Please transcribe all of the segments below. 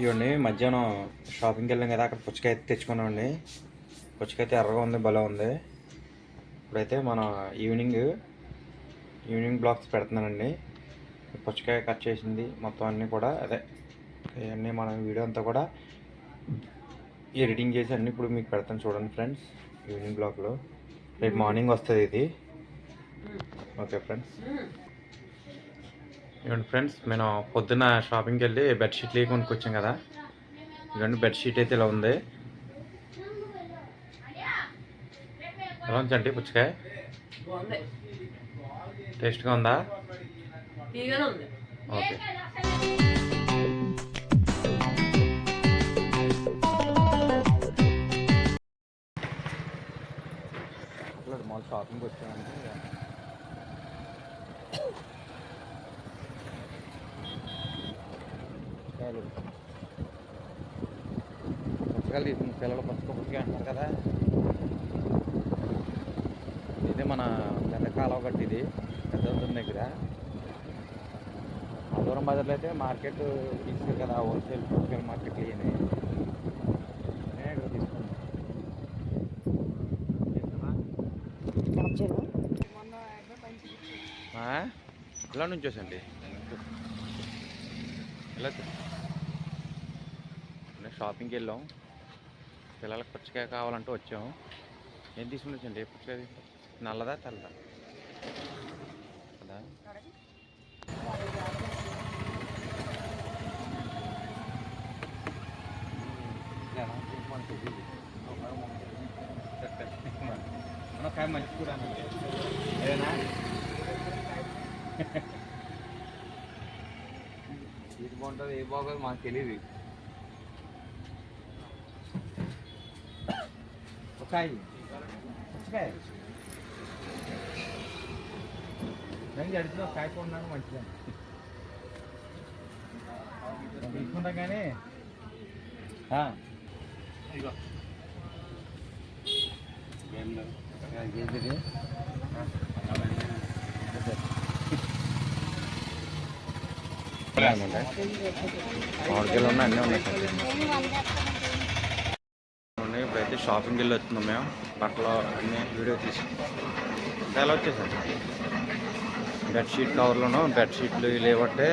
ఇవ్వండి. మధ్యాహ్నం షాపింగ్కి వెళ్ళాం కదా అక్కడ పుచ్చకాయ అయితే తెచ్చుకున్నామండి. పుచ్చకాయ అయితే ఎర్రగా ఉంది భలే ఉంది. ఇప్పుడైతే మన ఈవినింగ్ ఈవినింగ్ బ్లాగ్స్ పెడుతున్నానండి. పుచ్చకాయ కట్ చేసింది మొత్తం అన్నీ కూడా అదే ఇవన్నీ మన వీడియో అంతా కూడా ఎడిటింగ్ చేసి అన్నీ ఇప్పుడు మీకు పెడతాను చూడండి ఫ్రెండ్స్ ఈవినింగ్ బ్లాగ్లో రేపు మార్నింగ్ వస్తుంది ఇది. Okay friends. ఇవ్వండి ఫ్రెండ్స్ నేను పొద్దున్న షాపింగ్కి వెళ్ళి బెడ్షీట్లు కొనుక్కొచ్చాం కదా. ఇవ్వండి బెడ్షీట్ అయితే ఇలా ఉంది. ఎలా ఉంచండి పుచ్చకాయ? టేస్ట్గా ఉందా? ఓకే. మాల్ షాపింగ్కి వచ్చామంటే పుచ్చకాయలు పుస్తకాలు తీసుకుని పిల్లలు పుచ్చక పుచ్చకాయ అంటారు కదా. ఇది మన పెద్ద కాలువ గట్టి ఇది. పెద్ద దగ్గర. ఆ దూరం బజార్లో అయితే మార్కెట్ తీసుకు కదా హోల్సేల్ హోల్సేల్ మార్కెట్ ఇవన్నీ ఎలా తీసుకున్నాను ఆ? నుంచోసండి షాపింగ్కి వెళ్ళాం. పిల్లలకు పుచ్చకాయ కావాలంటే వచ్చాం. ఏం తీసుకుని వచ్చండి పుచ్చకాయ నల్లదా తెల్లదా? కదా? కాయ మంచి కూడా ఏదైనా ఇది బాగుంటుంది ఏ బాగోదు మాకు తెలియదు ఒక పుచ్చకాయ నేను అడిగిన కాయ కొన్నాను మంచిగా తీసుకుంటాం కానీ. మామిడికాయలు ఉన్నాయి అన్నీ ఉన్నాయి అయితే షాపింగ్కి వెళ్ళి వస్తున్నాం మేము. బట్టలు అన్నీ వీడియో తీసి ఎలా వచ్చేసాం బెడ్షీట్ కవర్లను బెడ్షీట్లు లేవట్టే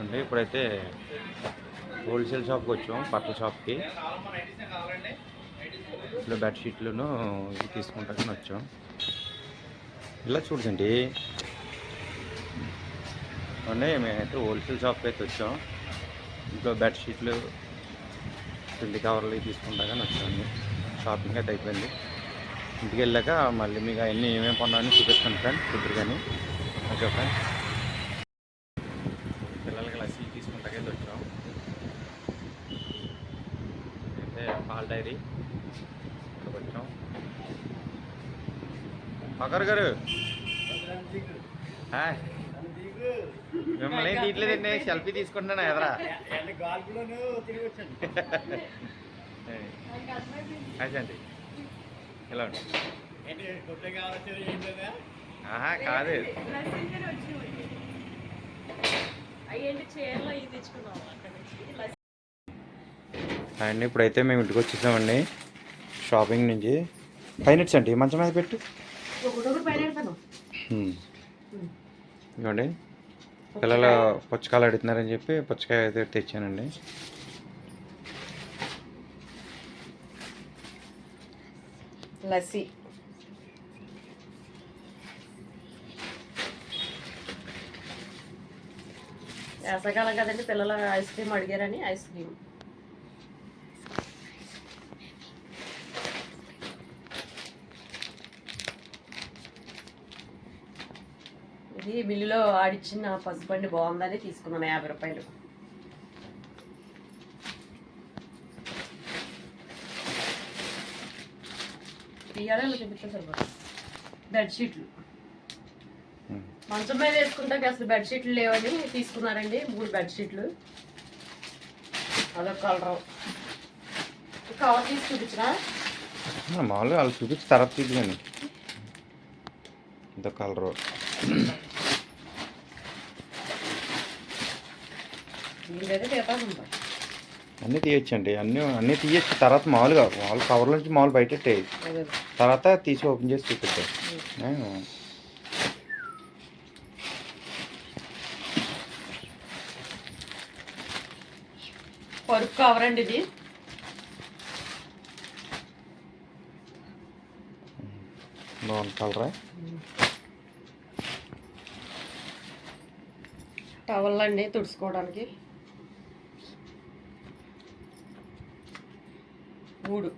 అంటే ఇప్పుడైతే హోల్సేల్ షాప్కి వచ్చాం బట్టల షాప్కి. ఇట్లా బెడ్షీట్లను ఇవి తీసుకుంటాకని వచ్చాం. ఇలా చూడండి. అంటే మేమైతే హోల్సేల్ షాప్కి అయితే వచ్చాం. ఇంట్లో బెడ్షీట్లు పిండి కవర్లు తీసుకుంటాగానే వచ్చాము షాపింగ్ అయితే అయిపోయింది. ఇంటికి వెళ్ళాక మళ్ళీ మీకు అవన్నీ ఏమేమి కొన్నామని చూపిస్తాను ఫ్రెండ్ కుదురు కానీ. ఓకే ఫ్రెండ్ పిల్లలకి లస్సీ తీసుకుంటాకైతే వచ్చాం. అయితే పాల డైరీ ఇక్కడికి వచ్చాం. పకర్ గారు. హాయ్. మిమ్మల్ని ఏం తీయట్లేదండి సెల్ఫీ తీసుకుంటున్నాను ఎదరా? అదండి ఆహా కాదు. అండి ఇప్పుడైతే మేము ఇంటికి వచ్చేసామండి షాపింగ్ నుంచి. ఫైవ్ మినిట్స్ అండి మంచం మీద పెట్టు. ఒకటొకటి పిల్లలు పుచ్చకాయలు అడుగుతున్నారని చెప్పి పుచ్చకాయ అయితే తెచ్చానండి. లస్సీ. వేసకాలం కదండి పిల్లలు ఐస్ క్రీమ్ అడిగారని ఐస్ క్రీమ్. ఇది బిల్లులో ఆడిచ్చిన పసుబండి బాగుందని తీసుకున్నాను యాభై రూపాయలు. తీయాలి చూపిస్తే సరిపోతుంది బెడ్షీట్లు. మంచం మీద వేసుకుంటాక అసలు బెడ్షీట్లు లేవని తీసుకున్నారండి మూడు బెడ్షీట్లు. అదొక కలర్. కవర్ తీసి చూపించిన మామూలుగా వాళ్ళు చూపించి తర్వాత తీద్దామని ఇదో కలరు. అన్నీ తీయొచ్చండి. అన్నీ అన్నీ తీయచ్చు. తర్వాత మామూలుగా మామూలు కవర్ల నుంచి మామూలు బయటెట్టాయి తర్వాత తీసి ఓపెన్ చేసి చూపిస్తాయి పరుపు కవరండి ఇది. బాగుంది కలరా? టవల్ అండి తుడుచుకోవడానికి. మూడు.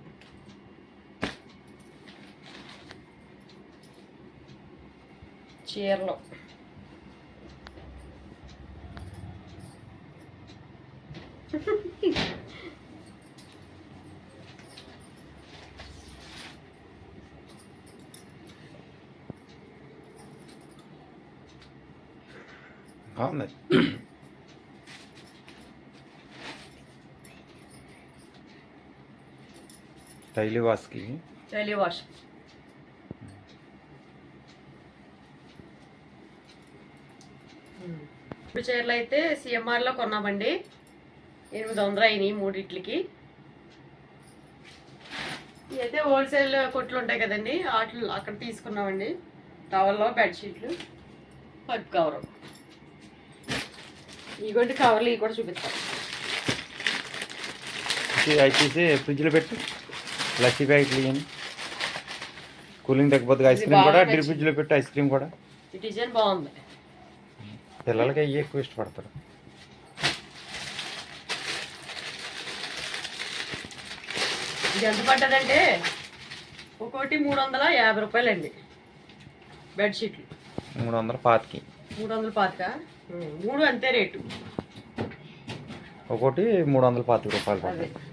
చీరలు. బాగుంది డైలీ వాష్కి డైలీ వాష్ ఇప్పుడు చీరలు అయితే సిఎంఆర్లో కొన్నామండి. ఎనిమిది వందలు అయినాయి మూడిట్లకి. ఇవైతే హోల్సేల్ కొట్లు ఉంటాయి కదండి. వాటిలో అక్కడ తీసుకున్నామండి. టవల్లో బెడ్షీట్లు పట్టు కవరు. ఇగోండి కవర్లు ఇవి కూడా చూపిస్తాను అవి తీసి ఫ్రిడ్జ్లో పెట్టు. లస్సీ ప్యాకెట్లు ఇవ్వండి కూలింగ్ తగ్గిపోతుంది ఐస్ క్రీమ్ కూడా నచ్చింది. ఫ్రిడ్జ్లో పెట్టు ఐస్ క్రీమ్ కూడా. డిజైన్ బాగుంది. పిల్లలకి అవి ఎక్కువ ఇష్టపడతారు. ఇది ఎంత పడ్డదంటే ఒక్కోటి మూడు వందల యాభై రూపాయలండి. బెడ్షీట్లు మూడు వందల పాతికి. మూడు వందల పాతిక మూడు అంతే రేటు. ఒకటి మూడు వందల పాతిక రూపాయలు పడుతుంది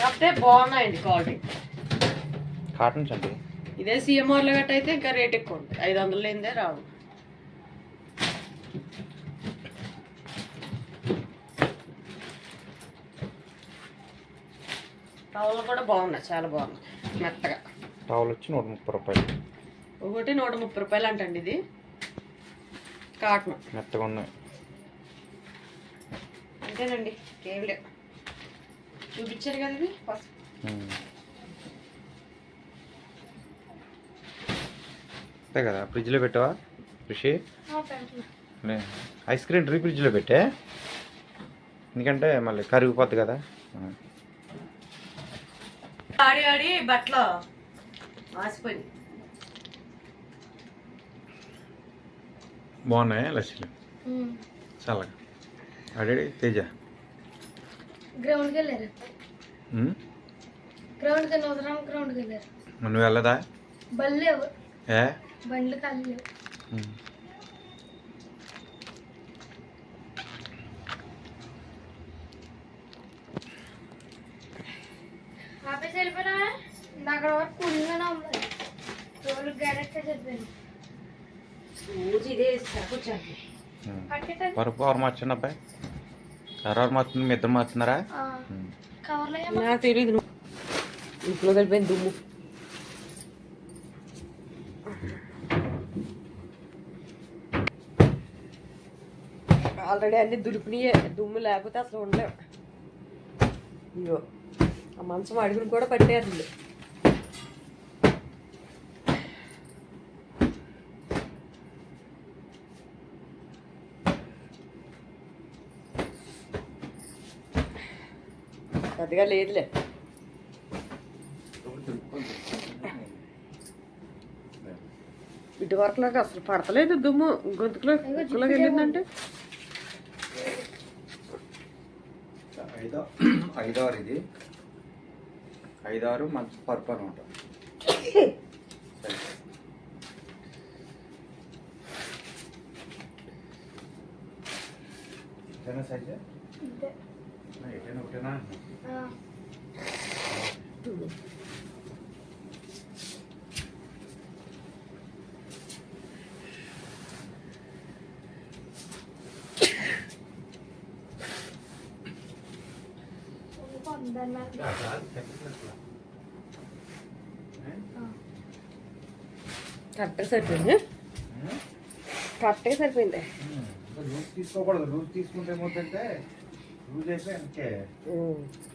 కాకపోతే బాగున్నాయండి క్వాలిటీ కాటన్స్ అండి. ఇదే సిఎంఆర్లో గట్ట అయితే ఇంకా రేట్ ఎక్కువ ఉంటుంది. ఐదు వందలు లేనిదే రావు. టవల్ కూడా బాగున్నాయి. చాలా బాగున్నాయి. మెత్తగా. టవల్ వచ్చి నూట ముప్పై రూపాయలు. ఒకటి నూట ముప్పై రూపాయలు అంటండి ఇది. కాటన్ మెత్తగా ఉన్నాయి. అంతేనండి. ఏం లేవు. చూపించారు కదా ఇవి? ఫస్ట్. అంతే కదా ఫ్రిడ్జ్లో పెట్టావా? ఋషి. ఐస్ క్రీమ్ డ్రీ ఫ్రిడ్జ్లో పెట్టే? ఎందుకంటే మళ్ళీ కరిగిపోద్ది కదా. ఆడి ఆడి బట్టలు ఆసిపోయింది బాగున్నాయి లస్సీలు? చల్లగా. అడే తేజ. గ్రౌండ్కి వెళ్ళారు ఉమ్. గ్రౌండ్కి నూతనం గ్రౌండ్కి వెళ్ళారు నువ్వు వెళ్ళదా బళ్ళు లేవు ఏ బండ్లు ఖాళీ లేవు ఉమ్. ఆపేసి వెళ్ళిపోయినా అక్కడ వరకు కూలింగ్గానే ఉంది రోజు గ్యారెట్ చెప్పాను రోజు ఇదే కూర్చోండి ఉమ్. పట్టేటది పరుపు ఎవరు మార్చండి అబ్బాయి ఎవరెవరు మార్చుతుంది మీ ఇద్దరు. కవర్లో నాకు తెలియదు ఇంట్లో కలిపోయింది దుమ్ము. ఆల్రెడీ అన్ని దులిపినాయే దుమ్ము లేకపోతే అసలు ఉండలేవు ఇగో ఆ మంచం అడుగులు కూడా పట్టారు పెద్దగా లేదులే. ఇటు వరకు నాకు అసలు పడతలేదు దుమ్ము. గొంతుకులో గొంతుకులోకి వెళ్ళిందంటే. ఐదో ఐదారు ఇది. ఐదారు మంచి పరుపు అనమాట సైజ్? ఇంతే. ఎటైనా ఒకటేనా? ఆ, ఉండిపోతుంది దాని మీద. ఆ. కరెక్ట్గా సరిపోయింది కరెక్ట్గా సరిపోయింది లూజ్ తీసుకోకూడదు లూజ్ తీసుకుంటే ఏమవుతుందంటే లూజ్ అయితే ఇంకే కాకినాడ చూడడానికి కాకుండా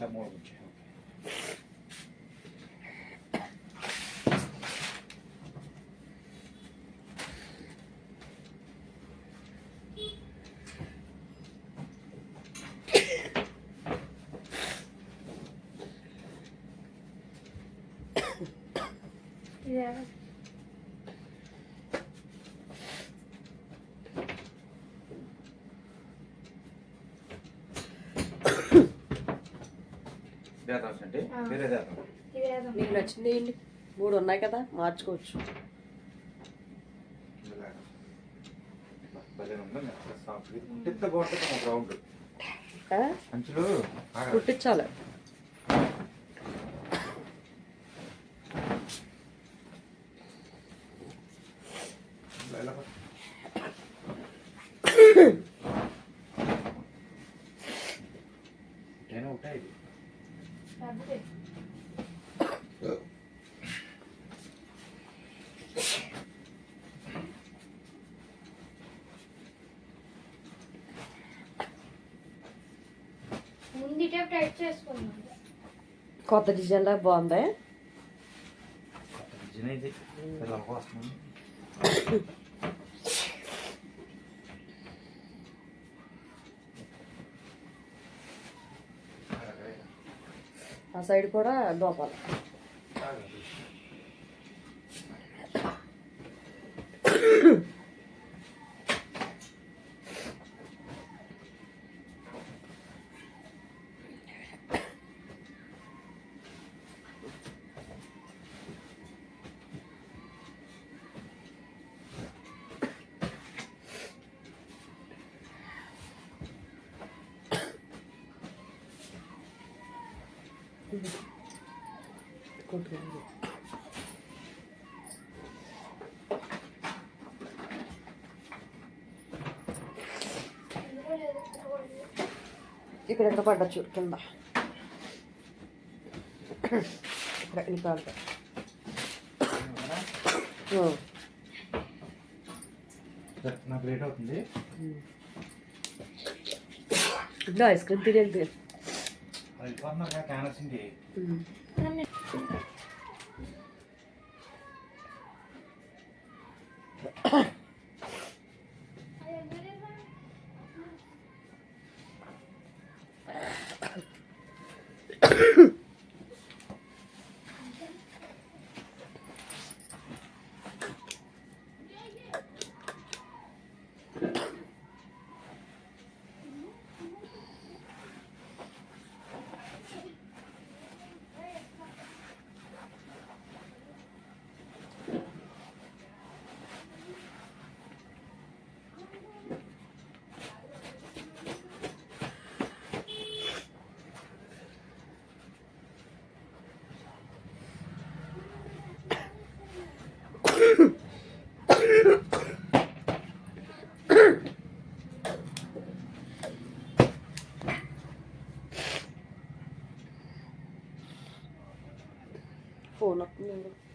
పెడతానండి కింద టేప్ మీకు అంటే. వేరే నీకు నచ్చింది ఏంటి? మూడు ఉన్నాయి కదా మార్చుకోవచ్చు. ఇలాగా. భలే ఉందా మెత్తగా సాఫ్ట్ ఇది ఉంటే బాగుంటుంది ఒక రౌండ్ ఆ? అంచులు ఆగరా. కుట్టించాలి ఇలా ఇలా పట్టు. నేను ఉంటాయి ఇది పెద్దది. ముందు ఇటే టైట్ కొత్త డిజైన్ లాగా బాగుంది? డిజైన్ ఆ సైడ్ కూడా దోపాలి. కుట్టుకోండి. ఇక్కడ ఎక్కడ పడ్డచ్చు కింద. ఇక్కడ నీ కాలుతో. నాకు లేట్ అవుతుంది. ఇంట్లో ఐస్ క్రీమ్ తినేది అది 있는 거.